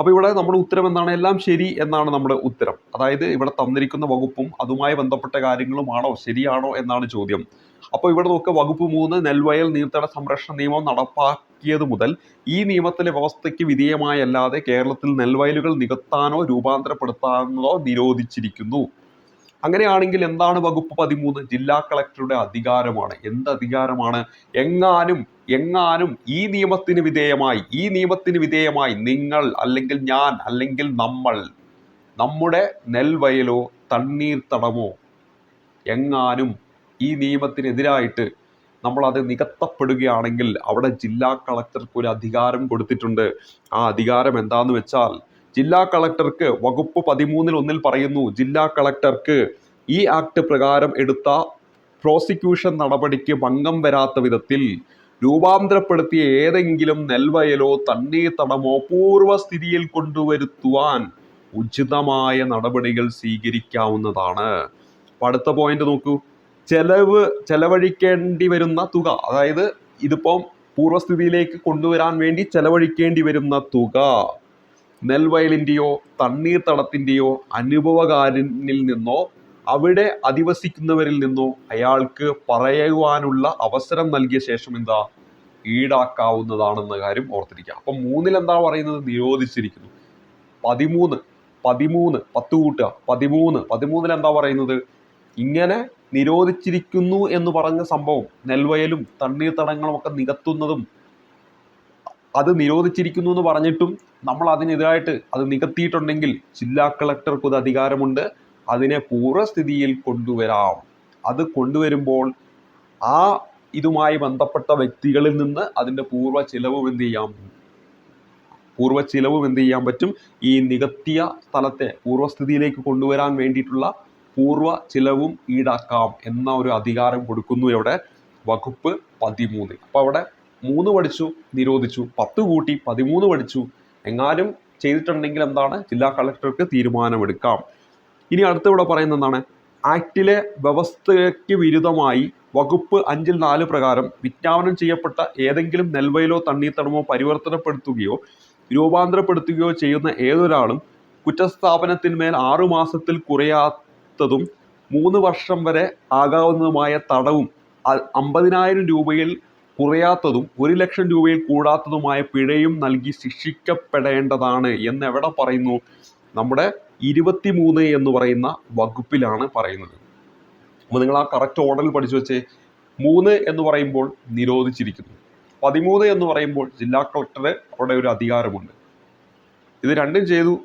അപ്പോൾ ഇവിടെ നമ്മുടെ ഉത്തരം എന്താണ്? എല്ലാം ശരി എന്നാണ് നമ്മുടെ ഉത്തരം. അതായത് ഇവിടെ തന്നിരിക്കുന്ന വകുപ്പും അതുമായി ബന്ധപ്പെട്ട കാര്യങ്ങളുമാണോ? ശരിയാണോ എന്നാണ് ചോദ്യം. അപ്പോൾ ഇവിടെ നോക്കുക വകുപ്പ് മൂന്ന് നെൽവയൽ നീർത്തട സംരക്ഷണ നിയമം നടപ്പാക്കിയത് മുതൽ ഈ നിയമത്തിലെ വ്യവസ്ഥയ്ക്ക് വിധേയമായല്ലാതെ കേരളത്തിൽ നെൽവയലുകൾ നികത്താനോ രൂപാന്തരപ്പെടുത്താനോ നിരോധിച്ചിരിക്കുന്നു. അങ്ങനെയാണെങ്കിൽ എന്താണ് വകുപ്പ് പതിമൂന്ന്? ജില്ലാ കളക്ടറുടെ അധികാരമാണ്. എന്ത് അധികാരമാണ്? എങ്ങാനും എങ്ങാനും ഈ നിയമത്തിന് വിധേയമായി ഈ നിയമത്തിന് വിധേയമായി നിങ്ങൾ അല്ലെങ്കിൽ ഞാൻ അല്ലെങ്കിൽ നമ്മൾ നമ്മുടെ നെൽവയലോ തണ്ണീർത്തടമോ എങ്ങാനും ഈ നിയമത്തിനെതിരായിട്ട് നമ്മൾ അത് നികത്തപ്പെടുകയാണെങ്കിൽ അവിടെ ജില്ലാ കളക്ടർക്ക് ഒരു അധികാരം കൊടുത്തിട്ടുണ്ട്. ആ അധികാരം എന്താന്ന് വെച്ചാൽ ജില്ലാ കളക്ടർക്ക് വകുപ്പ് പതിമൂന്നിൽ ഒന്നിൽ പറയുന്നു ജില്ലാ കളക്ടർക്ക് ഈ ആക്ട് പ്രകാരം എടുത്ത പ്രോസിക്യൂഷൻ നടപടിക്ക് ഭംഗം വരാത്ത വിധത്തിൽ രൂപാന്തരപ്പെടുത്തിയ ഏതെങ്കിലും നെൽവയലോ തണ്ണീർത്തടമോ പൂർവസ്ഥിതിയിൽ കൊണ്ടുവരുത്തുവാൻ ഉചിതമായ നടപടികൾ സ്വീകരിക്കാവുന്നതാണ്. അപ്പൊ അടുത്ത പോയിന്റ് നോക്കൂ. ചെലവ് ചെലവഴിക്കേണ്ടി വരുന്ന തുക അതായത് ഇതിപ്പം പൂർവസ്ഥിതിയിലേക്ക് കൊണ്ടുവരാൻ വേണ്ടി ചെലവഴിക്കേണ്ടി വരുന്ന തുക. നെൽവയലിന്റെയോ തണ്ണീർത്തടത്തിന്റെയോ അനുഭവകാരനിൽ നിന്നോ അവിടെ അധിവസിക്കുന്നവരിൽ നിന്നോ അയാൾക്ക് പറയുവാനുള്ള അവസരം നൽകിയ ശേഷം എന്താ? ഈടാക്കാവുന്നതാണെന്ന കാര്യം ഓർത്തിരിക്കുക. അപ്പം മൂന്നിൽ എന്താ പറയുന്നത്? നിരോധിച്ചിരിക്കുന്നു. പതിമൂന്ന് പതിമൂന്ന് പത്ത് കൂട്ടുക. പതിമൂന്ന് പതിമൂന്നിൽ എന്താ പറയുന്നത്? ഇങ്ങനെ നിരോധിച്ചിരിക്കുന്നു എന്ന് പറഞ്ഞ സംഭവം നെൽവയലും തണ്ണീർത്തടങ്ങളും ഒക്കെ നികത്തുന്നതും അത് നിരോധിച്ചിരിക്കുന്നു എന്ന് പറഞ്ഞിട്ടും നമ്മൾ അതിനെതിരായിട്ട് അത് നികത്തിയിട്ടുണ്ടെങ്കിൽ ജില്ലാ കളക്ടർക്ക് ഒരു അധികാരമുണ്ട്. അതിനെ പൂർവസ്ഥിതിയിൽ കൊണ്ടുവരാം. അത് കൊണ്ടുവരുമ്പോൾ ആ ഇതുമായി ബന്ധപ്പെട്ട വ്യക്തികളിൽ നിന്ന് അതിന്റെ പൂർവ ചിലവും എന്ത് ചെയ്യാം പൂർവ ചിലവും എന്ത് ചെയ്യാൻ പറ്റും? ഈ നികത്തിയ സ്ഥലത്തെ പൂർവസ്ഥിതിയിലേക്ക് കൊണ്ടുവരാൻ വേണ്ടിയിട്ടുള്ള പൂർവ ചിലവും ഈടാക്കാം എന്ന ഒരു അധികാരം കൊടുക്കുന്നു ഇവിടെ വകുപ്പ് പതിമൂന്ന് അപ്പോൾ അവിടെ മൂന്ന് പഠിച്ചു നിരോധിച്ചു. പത്ത് കൂട്ടി പതിമൂന്ന് പഠിച്ചു. എങ്ങാനും ചെയ്തിട്ടുണ്ടെങ്കിൽ എന്താണ് ജില്ലാ കളക്ടർക്ക് തീരുമാനമെടുക്കാം. ഇനി അടുത്ത ഇവിടെ പറയുന്നത് എന്താണ്? ആക്ടിലെ വ്യവസ്ഥയ്ക്ക് വിരുദ്ധമായി വകുപ്പ് അഞ്ചിൽ നാല് പ്രകാരം വിജ്ഞാപനം ചെയ്യപ്പെട്ട ഏതെങ്കിലും നെൽവയലോ തണ്ണീർത്തടമോ പരിവർത്തനപ്പെടുത്തുകയോ രൂപാന്തരപ്പെടുത്തുകയോ ചെയ്യുന്ന ഏതൊരാളും കുറ്റസ്ഥാപനത്തിന്മേൽ ആറു മാസത്തിൽ കുറയാത്തതും മൂന്ന് വർഷം വരെ ആകാവുന്നതുമായ തടവും അമ്പതിനായിരം രൂപയിൽ കുറയാത്തതും ഒരു ലക്ഷം രൂപയിൽ കൂടാത്തതുമായ പിഴയും നൽകി ശിക്ഷിക്കപ്പെടേണ്ടതാണ് എന്ന് എവിടെ പറയുന്നു? നമ്മുടെ ഇരുപത്തിമൂന്ന് എന്ന് പറയുന്ന വകുപ്പിലാണ് പറയുന്നത്. അപ്പോൾ നിങ്ങൾ ആ കറക്റ്റ് ഓർഡറിൽ പഠിച്ചു വെച്ചേ. മൂന്ന് എന്ന് പറയുമ്പോൾ നിരോധിച്ചിരിക്കുന്നു. പതിമൂന്ന് എന്ന് പറയുമ്പോൾ ജില്ലാ കളക്ടറെ അവിടെ ഒരു അധികാരമുണ്ട്. ഇത് രണ്ടും ചെയ്തു.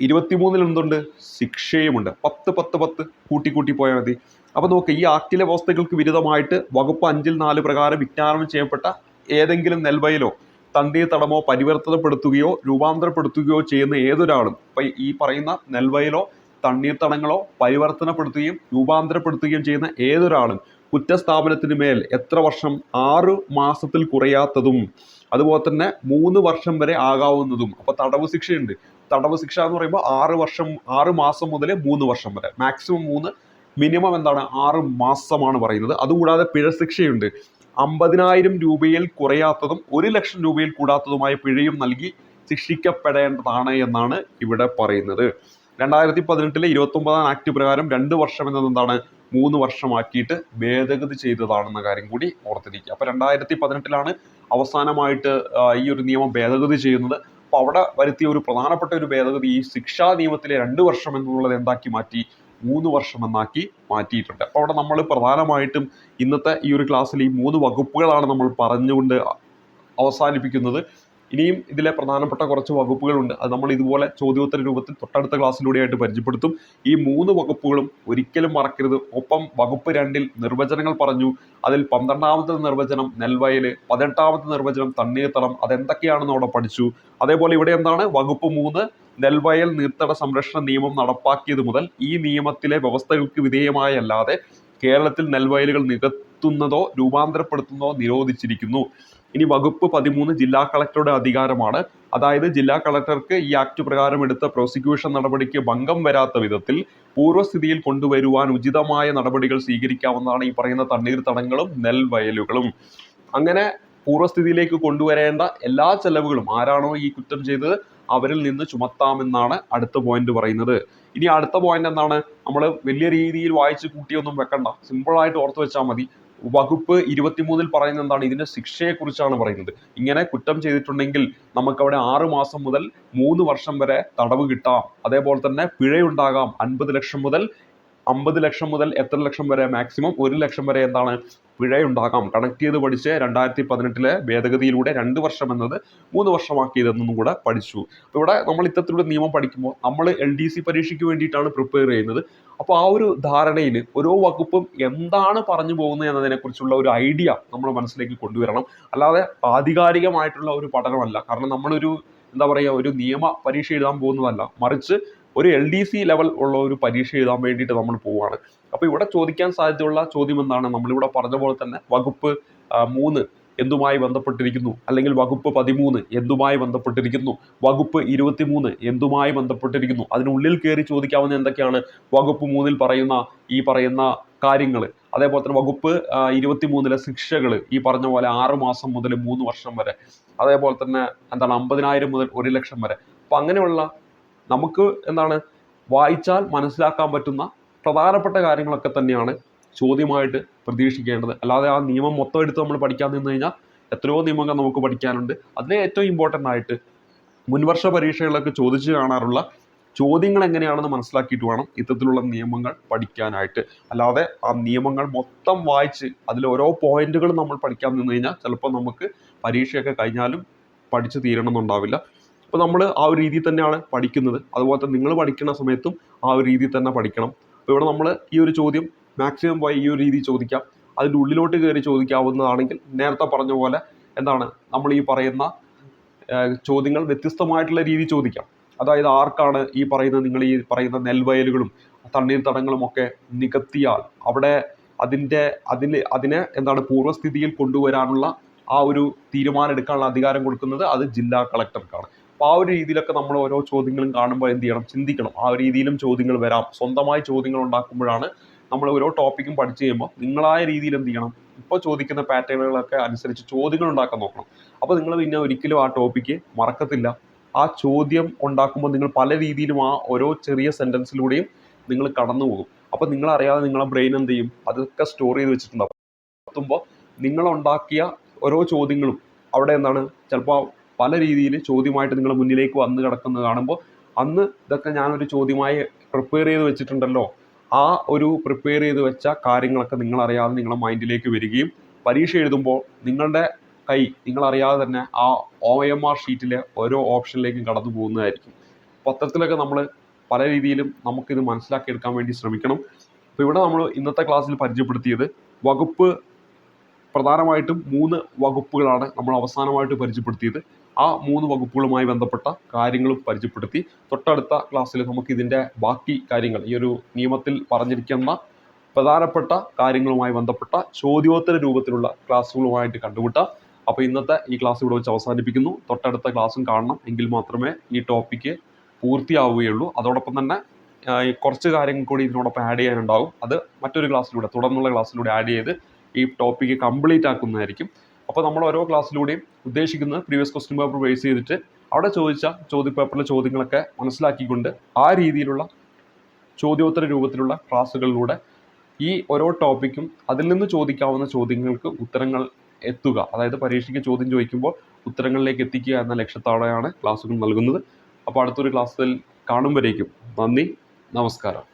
ഇരുപത്തിമൂന്നിൽ എന്തുണ്ട്? ശിക്ഷയുമുണ്ട്. പത്ത് പത്ത് പത്ത് കൂട്ടി കൂട്ടി പോയാൽ മതി. അപ്പോൾ നോക്ക് ഈ ആക്റ്റിലെ വ്യവസ്ഥകൾക്ക് വിരുദ്ധമായിട്ട് വകുപ്പ് അഞ്ചിൽ നാല് പ്രകാരം വിജ്ഞാപനം ചെയ്യപ്പെട്ട ഏതെങ്കിലും നെൽവയലോ തണ്ണീർത്തടമോ പരിവർത്തനപ്പെടുത്തുകയോ രൂപാന്തരപ്പെടുത്തുകയോ ചെയ്യുന്ന ഏതൊരാളും ഇപ്പം ഈ പറയുന്ന നെൽവയലോ തണ്ണീർത്തടങ്ങളോ പരിവർത്തനപ്പെടുത്തുകയും രൂപാന്തരപ്പെടുത്തുകയും ചെയ്യുന്ന ഏതൊരാളും കുറ്റസ്ഥാപനത്തിന് മേൽ എത്ര വർഷം? ആറ് മാസത്തിൽ കുറയാത്തതും അതുപോലെ തന്നെ മൂന്ന് വർഷം വരെ ആകാവുന്നതും. അപ്പോൾ തടവ് ശിക്ഷയുണ്ട്. തടവ് ശിക്ഷ എന്ന് പറയുമ്പോൾ ആറ് വർഷം ആറ് മാസം മുതൽ മൂന്ന് വർഷം വരെ മാക്സിമം മൂന്ന് മിനിമം എന്താണ് ആറ് മാസമാണ് പറയുന്നത്. അതുകൂടാതെ പിഴ ശിക്ഷയുണ്ട്. അമ്പതിനായിരം രൂപയിൽ കുറയാത്തതും ഒരു ലക്ഷം രൂപയിൽ കൂടാത്തതുമായ പിഴയും നൽകി ശിക്ഷിക്കപ്പെടേണ്ടതാണ് എന്നാണ് ഇവിടെ പറയുന്നത്. രണ്ടായിരത്തി പതിനെട്ടിലെ ഇരുപത്തി ഒമ്പതാം ആക്ട് പ്രകാരം രണ്ട് വർഷം എന്നത് എന്താണ്? മൂന്ന് വർഷമാക്കിയിട്ട് ഭേദഗതി ചെയ്തതാണെന്ന കാര്യം കൂടി ഓർത്തിരിക്കുക. അപ്പോൾ രണ്ടായിരത്തി പതിനെട്ടിലാണ് അവസാനമായിട്ട് ഈ ഒരു നിയമം ഭേദഗതി ചെയ്യുന്നത്. അപ്പോൾ അവിടെ വരുത്തിയ ഒരു പ്രധാനപ്പെട്ട ഒരു ഭേദഗതി ഈ ശിക്ഷാ നിയമത്തിലെ രണ്ട് വർഷം എന്നുള്ളത് എന്താക്കി മാറ്റി? മൂന്ന് വർഷമെന്നാക്കി മാറ്റിയിട്ടുണ്ട്. അപ്പോൾ അവിടെ നമ്മൾ പ്രധാനമായിട്ടും ഇന്നത്തെ ഈ ഒരു ക്ലാസ്സിൽ ഈ മൂന്ന് വകുപ്പുകളാണ് നമ്മൾ പറഞ്ഞുകൊണ്ട് അവസാനിപ്പിക്കുന്നത്. ഇനിയും ഇതിലെ പ്രധാനപ്പെട്ട കുറച്ച് വകുപ്പുകളുണ്ട്. അത് നമ്മൾ ഇതുപോലെ ചോദ്യോത്തര രൂപത്തിൽ തൊട്ടടുത്ത ക്ലാസ്സിലൂടെയായിട്ട് പരിചയപ്പെടുത്തും. ഈ മൂന്ന് വകുപ്പുകളും ഒരിക്കലും മറക്കരുത്. ഒപ്പം വകുപ്പ് രണ്ടിൽ നിർവചനങ്ങൾ പറഞ്ഞു. അതിൽ പന്ത്രണ്ടാമത്തെ നിർവചനം നെൽവയൽ പതിനെട്ടാമത്തെ നിർവചനം തണ്ണീർത്തടം. അതെന്തൊക്കെയാണെന്ന് അവിടെ പഠിച്ചു. അതേപോലെ ഇവിടെ എന്താണ്? വകുപ്പ് മൂന്ന് നെൽവയൽ നീർത്തട സംരക്ഷണ നിയമം നടപ്പാക്കിയത് മുതൽ ഈ നിയമത്തിലെ വ്യവസ്ഥകൾക്ക് വിധേയമായല്ലാതെ കേരളത്തിൽ നെൽവയലുകൾ നികത്തുന്നതോ രൂപാന്തരപ്പെടുത്തുന്നതോ നിരോധിച്ചിരിക്കുന്നു. ഇനി വകുപ്പ് പതിമൂന്ന് ജില്ലാ കളക്ടറുടെ അധികാരമാണ്. അതായത് ജില്ലാ കളക്ടർക്ക് ഈ ആക്ട് പ്രകാരം എടുത്ത പ്രോസിക്യൂഷൻ നടപടിക്ക് ഭംഗം വരാത്ത വിധത്തിൽ പൂർവസ്ഥിതിയിൽ കൊണ്ടുവരുവാൻ ഉചിതമായ നടപടികൾ സ്വീകരിക്കാവുന്നതാണ് ഈ പറയുന്ന തണ്ണീർത്തടങ്ങളും നെൽവയലുകളും അങ്ങനെ പൂർവസ്ഥിതിയിലേക്ക് കൊണ്ടുവരേണ്ട എല്ലാ ചെലവുകളും ആരാണോ ഈ കുറ്റം ചെയ്തത് അവരിൽ നിന്ന് ചുമത്താമെന്നാണ് അടുത്ത പോയിന്റ് പറയുന്നത്. ഇനി അടുത്ത പോയിന്റ് എന്താണ്? നമ്മൾ വലിയ രീതിയിൽ വായിച്ച് കൂട്ടിയൊന്നും വെക്കണ്ട. സിമ്പിളായിട്ട് ഓർത്ത് വെച്ചാൽ മതി. വകുപ്പ് ഇരുപത്തിമൂന്നിൽ പറയുന്നത് എന്താണ്? ഇതിന്റെ ശിക്ഷയെക്കുറിച്ചാണ് പറയുന്നത്. ഇങ്ങനെ കുറ്റം ചെയ്തിട്ടുണ്ടെങ്കിൽ നമുക്ക് അവിടെ ആറ് മാസം മുതൽ മൂന്ന് വർഷം വരെ തടവ് കിട്ടാം. അതേപോലെ തന്നെ പിഴയുണ്ടാകാം. അൻപത് ലക്ഷം മുതൽ അമ്പത് ലക്ഷം മുതൽ എത്ര ലക്ഷം വരെ? മാക്സിമം ഒരു ലക്ഷം വരെ എന്താണ്? പിഴയുണ്ടാകാം. കണക്ട് ചെയ്ത് പഠിച്ച് രണ്ടായിരത്തി പതിനെട്ടിലെ ഭേദഗതിയിലൂടെ രണ്ട് വർഷം എന്നത് മൂന്ന് വർഷമാക്കിയതെന്നും കൂടെ പഠിച്ചു. ഇവിടെ നമ്മൾ ഇത്തരത്തിലുള്ള നിയമം പഠിക്കുമ്പോൾ നമ്മൾ എൽ ഡി സി പരീക്ഷയ്ക്ക് വേണ്ടിയിട്ടാണ് പ്രിപ്പയർ ചെയ്യുന്നത്. അപ്പോൾ ആ ഒരു ധാരണയിൽ ഓരോ വകുപ്പും എന്താണ് പറഞ്ഞു പോകുന്നത് എന്നതിനെക്കുറിച്ചുള്ള ഒരു ഐഡിയ നമ്മുടെ മനസ്സിലേക്ക് കൊണ്ടുവരണം. അല്ലാതെ ആധികാരികമായിട്ടുള്ള ഒരു പഠനമല്ല. കാരണം നമ്മളൊരു എന്താ പറയുക ഒരു നിയമ പരീക്ഷ എഴുതാൻ പോകുന്നതല്ല. മറിച്ച് ഒരു എൽ ഡി സി ലെവൽ ഉള്ള ഒരു പരീക്ഷ എഴുതാൻ വേണ്ടിയിട്ട് നമ്മൾ പോവുകയാണ് അപ്പോൾ ഇവിടെ ചോദിക്കാൻ സാധ്യതയുള്ള ചോദ്യം എന്താണ്? നമ്മളിവിടെ പറഞ്ഞ പോലെ തന്നെ വകുപ്പ് മൂന്ന് എന്തുമായി ബന്ധപ്പെട്ടിരിക്കുന്നു? അല്ലെങ്കിൽ വകുപ്പ് പതിമൂന്ന് എന്തുമായി ബന്ധപ്പെട്ടിരിക്കുന്നു? വകുപ്പ് ഇരുപത്തിമൂന്ന് എന്തുമായി ബന്ധപ്പെട്ടിരിക്കുന്നു? അതിനുള്ളിൽ കയറി ചോദിക്കാവുന്ന എന്തൊക്കെയാണ്? വകുപ്പ് മൂന്നിൽ പറയുന്ന ഈ പറയുന്ന കാര്യങ്ങൾ അതേപോലെ തന്നെ വകുപ്പ് ഇരുപത്തിമൂന്നിലെ ശിക്ഷകൾ ഈ പറഞ്ഞ പോലെ ആറ് മാസം മുതൽ മൂന്ന് വർഷം വരെ. അതേപോലെ തന്നെ എന്താണ്? അമ്പതിനായിരം മുതൽ ഒരു ലക്ഷം വരെ. അപ്പം അങ്ങനെയുള്ള നമുക്ക് എന്താണ് വായിച്ചാൽ മനസ്സിലാക്കാൻ പറ്റുന്ന പ്രധാനപ്പെട്ട കാര്യങ്ങളൊക്കെ തന്നെയാണ് ചോദ്യമായിട്ട് പ്രതീക്ഷിക്കേണ്ടത്. അല്ലാതെ ആ നിയമം മൊത്തം എടുത്ത് നമ്മൾ പഠിക്കാൻ നിന്ന് കഴിഞ്ഞാൽ എത്രയോ നിയമങ്ങൾ നമുക്ക് പഠിക്കാനുണ്ട്. അതിലെ ഏറ്റവും ഇമ്പോർട്ടന്റ് ആയിട്ട് മുൻവർഷ പരീക്ഷകളിലൊക്കെ ചോദിച്ചു കാണാറുള്ള ചോദ്യങ്ങൾ എങ്ങനെയാണെന്ന് മനസ്സിലാക്കിയിട്ട് വേണം ഇത്തരത്തിലുള്ള നിയമങ്ങൾ പഠിക്കാനായിട്ട്. അല്ലാതെ ആ നിയമങ്ങൾ മൊത്തം വായിച്ച് അതിൽ ഓരോ പോയിന്റുകളും നമ്മൾ പഠിക്കാൻ നിന്ന് കഴിഞ്ഞാൽ ചിലപ്പോൾ നമുക്ക് പരീക്ഷയൊക്കെ കഴിഞ്ഞാലും പഠിച്ചു തീരണമെന്നുണ്ടാവില്ല. അപ്പോൾ നമ്മൾ ആ ഒരു രീതിയിൽ തന്നെയാണ് പഠിക്കുന്നത്. അതുപോലെ തന്നെ നിങ്ങൾ പഠിക്കുന്ന സമയത്തും ആ ഒരു രീതിയിൽ തന്നെ പഠിക്കണം. അപ്പോൾ ഇവിടെ നമ്മൾ ഈ ഒരു ചോദ്യം മാക്സിമം പോയി ഈ ഒരു രീതിയിൽ ചോദിക്കാം. അതിന്റെ ഉള്ളിലോട്ട് കയറി ചോദിക്കാവുന്നതാണെങ്കിൽ നേരത്തെ പറഞ്ഞ പോലെ എന്താണ്? നമ്മൾ ഈ പറയുന്ന ചോദ്യങ്ങൾ വ്യത്യസ്തമായിട്ടുള്ള രീതി ചോദിക്കാം. അതായത് ആർക്കാണ് ഈ പറയുന്ന നിങ്ങൾ ഈ പറയുന്ന നെൽവയലുകളും തണ്ണീർത്തടങ്ങളും ഒക്കെ നികത്തിയാൽ അവിടെ അതിന്റെ അതിൽ അതിനെ എന്താണ് പൂർവസ്ഥിതിയിൽ കൊണ്ടുവരാനുള്ള ആ ഒരു തീരുമാനം എടുക്കാനുള്ള അധികാരം കൊടുക്കുന്നത് അത് ജില്ലാ കളക്ടർക്കാണ്. അപ്പോൾ ആ ഒരു രീതിയിലൊക്കെ നമ്മൾ ഓരോ ചോദ്യങ്ങളും കാണുമ്പോൾ എന്ത് ചെയ്യണം? ചിന്തിക്കണം. ആ രീതിയിലും ചോദ്യങ്ങൾ വരാം. സ്വന്തമായി ചോദ്യങ്ങൾ ഉണ്ടാക്കുമ്പോഴാണ് നമ്മൾ ഓരോ ടോപ്പിക്കും പഠിച്ചു കഴിയുമ്പോൾ നിങ്ങളായ രീതിയിൽ എന്ത് ചെയ്യണം? ഇപ്പോൾ ചോദിക്കുന്ന പാറ്റേണുകളൊക്കെ അനുസരിച്ച് ചോദ്യങ്ങൾ ഉണ്ടാക്കാൻ നോക്കണം. അപ്പോൾ നിങ്ങൾ പിന്നെ ഒരിക്കലും ആ ടോപ്പിക്ക് മറക്കത്തില്ല. ആ ചോദ്യം ഉണ്ടാക്കുമ്പോൾ നിങ്ങൾ പല രീതിയിലും ആ ഓരോ ചെറിയ സെന്റൻസിലൂടെയും നിങ്ങൾ കടന്നു പോകും. അപ്പോൾ നിങ്ങൾ അറിയാതെ നിങ്ങളെ ബ്രെയിൻ എന്ത് ചെയ്യും? അതൊക്കെ സ്റ്റോർ ചെയ്ത് വെച്ചിട്ടുണ്ടാവും എത്തുമ്പോൾ നിങ്ങളുണ്ടാക്കിയ ഓരോ ചോദ്യങ്ങളും അവിടെ എന്താണ്? ചിലപ്പോൾ പല രീതിയിൽ ചോദ്യമായിട്ട് നിങ്ങളുടെ മുന്നിലേക്ക് വന്ന് കിടക്കുന്നത് കാണുമ്പോൾ അന്ന് ഇതൊക്കെ ഞാനൊരു ചോദ്യമായി പ്രിപ്പയർ ചെയ്ത് വെച്ചിട്ടുണ്ടല്ലോ. ആ ഒരു പ്രിപ്പയർ ചെയ്ത് വെച്ച കാര്യങ്ങളൊക്കെ നിങ്ങളറിയാതെ നിങ്ങളുടെ മൈൻഡിലേക്ക് വരികയും പരീക്ഷ എഴുതുമ്പോൾ നിങ്ങളുടെ കൈ നിങ്ങൾ അറിയാതെ തന്നെ ആ ഒ എം ആർ ഷീറ്റിലെ ഓരോ ഓപ്ഷനിലേക്കും കടന്നു പോകുന്നതായിരിക്കും. പത്രത്തിലൊക്കെ നമ്മൾ പല രീതിയിലും നമുക്കിത് മനസ്സിലാക്കിയെടുക്കാൻ വേണ്ടി ശ്രമിക്കണം. അപ്പോൾ ഇവിടെ നമ്മൾ ഇന്നത്തെ ക്ലാസ്സിൽ പരിചയപ്പെടുത്തിയത് വകുപ്പ് പ്രധാനമായിട്ടും മൂന്ന് വകുപ്പുകളാണ് നമ്മൾ അവസാനമായിട്ട് പരിചയപ്പെടുത്തിയത്. ആ മൂന്ന് വകുപ്പുകളുമായി ബന്ധപ്പെട്ട കാര്യങ്ങളും പരിചയപ്പെടുത്തി. തൊട്ടടുത്ത ക്ലാസ്സിൽ നമുക്ക് ഇതിന്റെ ബാക്കി കാര്യങ്ങൾ ഈ ഒരു നിയമത്തിൽ പറഞ്ഞിരിക്കുന്ന പ്രധാനപ്പെട്ട കാര്യങ്ങളുമായി ബന്ധപ്പെട്ട ചോദ്യോത്തര രൂപത്തിലുള്ള ക്ലാസ്സുകളുമായിട്ട് കണ്ടുമുട്ടാം. അപ്പോൾ ഇന്നത്തെ ഈ ക്ലാസ് ഇവിടെ വെച്ച് അവസാനിപ്പിക്കുന്നു. തൊട്ടടുത്ത ക്ലാസ്സും കാണണം. എങ്കിൽ മാത്രമേ ഈ ടോപ്പിക്ക് പൂർത്തിയാവുകയുള്ളൂ. അതോടൊപ്പം തന്നെ കുറച്ച് കാര്യങ്ങൾ കൂടി ഇതിനോടൊപ്പം ആഡ് ചെയ്യാനുണ്ടാവും. അത് മറ്റൊരു ക്ലാസ്സിലൂടെ തുടർന്നുള്ള ക്ലാസ്സിലൂടെ ആഡ് ചെയ്ത് ഈ ടോപ്പിക്ക് കംപ്ലീറ്റ് ആക്കുന്നതായിരിക്കും. അപ്പോൾ നമ്മൾ ഓരോ ക്ലാസ്സിലൂടെയും ഉദ്ദേശിക്കുന്നത് പ്രീവിയസ് ക്വസ്റ്റ്യൻ പേപ്പർ ബേസ് ചെയ്തിട്ട് അവിടെ ചോദിച്ച ചോദ്യപേപ്പറിലെ ചോദ്യങ്ങളൊക്കെ മനസ്സിലാക്കിക്കൊണ്ട് ആ രീതിയിലുള്ള ചോദ്യോത്തര രൂപത്തിലുള്ള ക്ലാസ്സുകളിലൂടെ ഈ ഓരോ ടോപ്പിക്കും അതിൽ നിന്ന് ചോദിക്കാവുന്ന ചോദ്യങ്ങൾക്ക് ഉത്തരങ്ങൾ എത്തുക. അതായത് പരീക്ഷയ്ക്ക് ചോദ്യം ചോദിക്കുമ്പോൾ ഉത്തരങ്ങളിലേക്ക് എത്തിക്കുക എന്ന ലക്ഷ്യത്തോടെയാണ് ക്ലാസ്സുകൾ നൽകുന്നത്. അപ്പോൾ അടുത്തൊരു ക്ലാസ്സിൽ കാണുമ്പോഴേക്കും. നന്ദി. നമസ്കാരം.